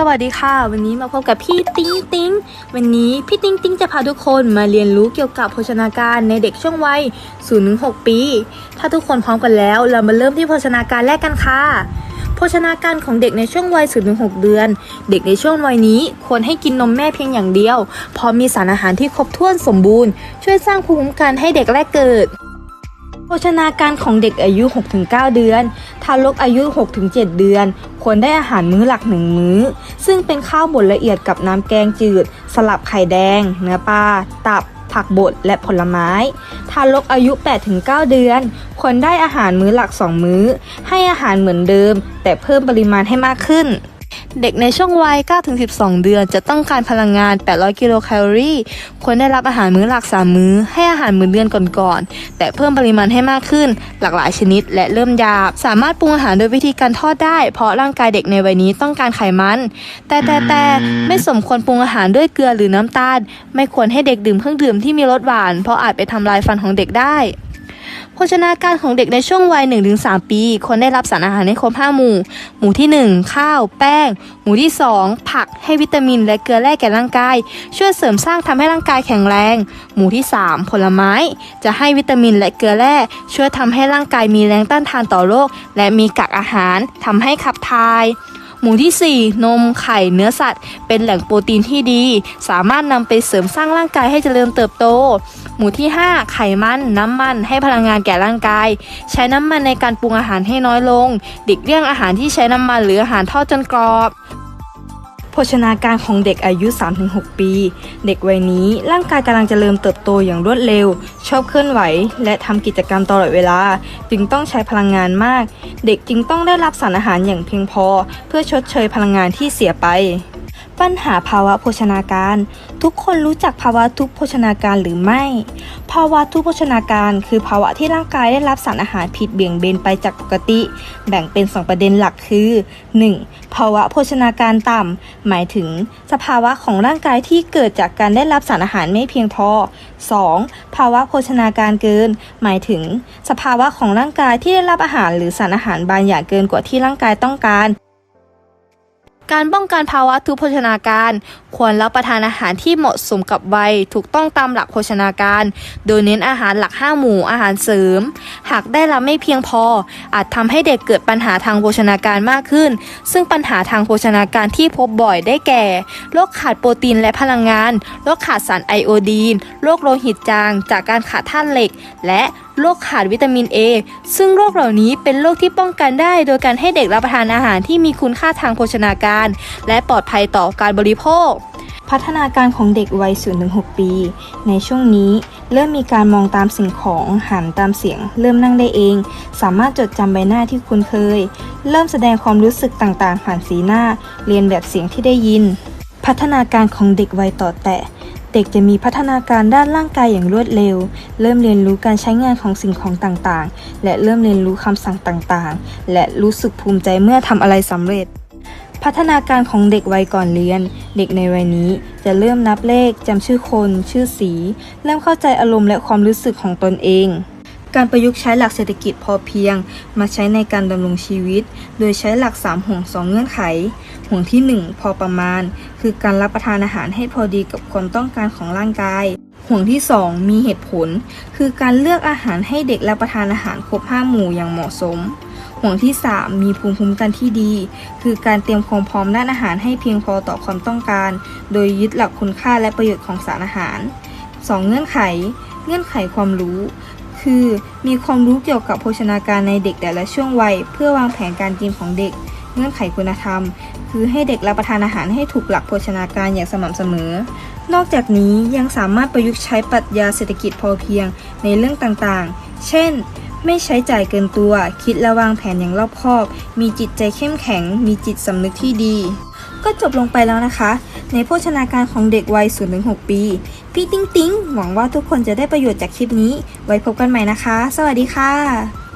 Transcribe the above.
สวัสดีค่ะ วันนี้มาพบกับพี่ติ๊งติ๊งวันนี้พี่ติ๊งติ๊งจะพาทุกคนมาเรียนรู้เกี่ยวกับโภชนาการในเด็กช่วงวัย 0-6 ปี ถ้าทุกคนพร้อมกันแล้ว เรามาเริ่มที่โภชนาการแรกกันค่ะ โภชนาการของเด็กในช่วงวัย 0-6 เดือน เด็กในช่วงวัยนี้ควรให้กินนมแม่เพียงอย่างเดียวพราะมีสารอาหารที่ครบถ้วนสมบูรณ์ ช่วยสร้างภูมิคุ้มกันให้เด็กแรกเกิด โภชนาการของเด็กอายุ 6-9 เดือน ทารกอายุ 6-7 เดือน ควรได้อาหารมื้อหลักหนึ่งมื้อ ซึ่งเป็นข้าวบดละเอียดกับน้ำแกงจืด สลับไข่แดง เนื้อปลา ตับ ผักบด และผลไม้ ทารกอายุ 8-9 เดือน ควรได้อาหารมื้อหลัก 2 มื้อ ให้อาหารเหมือนเดิม แต่เพิ่มปริมาณให้มากขึ้น เด็กในช่วงวัย 9-12 เดือน จะต้องการพลังงาน 800 กิโลแคลอรี่ ควรได้รับอาหารมื้อหลัก 3 มื้อ ให้อาหารมื้อเดือนก่อนๆ แต่เพิ่มปริมาณให้มากขึ้น หลากหลายชนิด และเริ่มยาบ สามารถปรุงอาหารโดยวิธีการทอดได้ เพราะร่างกายเด็กในวัยนี้ต้องการไขมัน แต่แต่แต่ไม่สมควรปรุงอาหารด้วยเกลือหรือน้ำตาล ไม่ควรให้เด็กดื่มเครื่องดื่มที่มีรสหวาน เพราะอาจไปทำลายฟันของเด็กได้ โภชนาการของเด็กในช่วงวัย 1-3 ปี ควรได้รับสารอาหารให้ครบ5หมู่ หมู่ที่ 1 ข้าว แป้ง หมู่ที่ 2 ผักให้วิตามินและเกลือแร่แก่ร่างกาย ช่วยเสริมสร้างทำให้ร่างกายแข็งแรง หมู่ที่ 3 ผลไม้ จะให้วิตามินและเกลือแร่ช่วยทำให้ร่างกายมีแรงต้านทานต่อโรคและมีกักอาหารทำให้ขับถ่าย หมู่ที่ 4 นมไข่เนื้อสัตว์ เป็นแหล่งโปรตีนที่ดี สามารถนำไปเสริมสร้างร่างกายให้เจริญเติบโต หมู่ที่ 5 ไขมันน้ำมันให้พลังงานแก่ร่างกาย ใช้น้ำมันในการปรุงอาหารให้น้อยลง เด็กเลี่ยงอาหารที่ใช้น้ำมันหรืออาหารทอดจนกรอบ ภชนาการของเด็กอายุ 3-6 ปี เด็กวัยนี้ร่างกายกำลังจะเริ่มเติบโตอย่างรวดเร็ว ชอบเคลื่อนไหว และทำกิจกรรมตลอดเวลา จึงต้องใช้พลังงานมาก เด็กจึงต้องได้รับสารอาหารอย่างเพียงพอ เพื่อชดเชยพลังงานที่เสียไป ปัญหาภาวะโภชนาการ ทุกคนรู้จักภาวะทุกโภชนาการหรือไม่ ภาวะทุกโภชนาการ คือภาวะที่ร่างกายได้รับสารอาหารผิดเบี่ยงเบนไปจากปกติ แบ่งเป็น 2 ประเด็นหลักคือ 1. ภาวะโภชนาการต่ำ หมายถึง สภาวะของร่างกายที่เกิดจากการได้รับสารอาหารไม่เพียงพอ 2. ภาวะโภชนาการเกิน หมายถึง สภาวะของร่างกายที่ได้รับอาหารหรือสารอาหารบางอย่างเกินกว่าที่ร่างกายต้องการ การป้องกันภาวะทุพโภชนาการ ควรรับประทานอาหารที่เหมาะสมกับวัยถูกต้องตามหลักโภชนาการ โดยเน้นอาหารหลัก5หมู่อาหารเสริม หากได้รับไม่เพียงพอ อาจทำให้เด็กเกิดปัญหาทางโภชนาการมากขึ้น ซึ่งปัญหาทางโภชนาการที่พบบ่อยได้แก่โรคขาดโปรตีนและพลังงานโรคขาดสารไอโอดีนโรคโลหิตจาง จากการขาดธาตุเหล็ก และ โรคขาดวิตามิน A ซึ่งโรคเหล่านี้เป็นโรคที่ป้องกันได้ โดยการให้เด็กรับประทานอาหารที่มีคุณค่าทางโภชนาการ และปลอดภัยต่อการบริโภค พัฒนาการของเด็กวัย 0-6 ปี ในช่วงนี้เริ่มมีการมองตามสิ่งของ หันตามเสียง เริ่มนั่งได้เอง สามารถจดจำใบหน้าที่คุ้นเคย เริ่มแสดงความรู้สึกต่างๆ ผ่านสีหน้า เรียนแบบเสียงที่ได้ยิน พัฒนาการของเด็กวัยต่อแตะ เด็กจะมีพัฒนาการด้านร่างกายอย่างรวดเร็ว เริ่มเรียนรู้การใช้งานของสิ่งของต่างๆ และเริ่มเรียนรู้คำสั่งต่างๆ และรู้สึกภูมิใจเมื่อทำอะไรสำเร็จ พัฒนาการของเด็กวัยก่อนเรียน เด็กในวัยนี้จะเริ่มนับเลขจำชื่อคน ชื่อสี เริ่มเข้าใจอารมณ์และความรู้สึกของตนเอง การประยุกต์ใช้หลักเศรษฐกิจพอเพียง มาใช้ในการดำรงชีวิต โดยใช้หลัก 3 ห่วง 2 เงื่อนไข ห่วงที่ 1 พอประมาณ คือการรับประทานอาหารให้พอดีกับความต้องการของร่างกาย ห่วงที่ 2 มีเหตุผล คือการเลือกอาหารให้เด็กรับประทานอาหารครบ 5 หมู่อย่างเหมาะสม ห่วงที่ 3 มีภูมิคุ้มกันที่ดี คือการเตรียมความพร้อมด้านอาหารให้เพียงพอต่อความต้องการ โดยยึดหลักคุณค่าและประโยชน์ของสารอาหาร 2 เงื่อนไข เงื่อนไขความรู้ คือ มีความรู้เกี่ยวกับโภชนาการในเด็กแต่ละช่วงวัย เพื่อวางแผนการกินของเด็ก เงื่อนไขคุณธรรม คือให้เด็กรับประทานอาหารให้ถูกหลักโภชนาการอย่างสม่ำเสมอ นอกจากนี้ยังสามารถประยุกต์ใช้ปรัชญาเศรษฐกิจพอเพียงในเรื่องต่างๆ เช่นไม่ใช้จ่ายเกินตัว คิดและวางแผนอย่างรอบคอบ มีจิตใจเข้มแข็ง มีจิตสำนึกที่ดี ก็จบลงไปแล้วนะคะ ในโภชนาการของเด็กวัย 0-6 ปี พี่ติ๊งติ๊งหวังว่าทุกคนจะได้ประโยชน์จากคลิปนี้ ไว้พบกันใหม่นะคะ สวัสดีค่ะ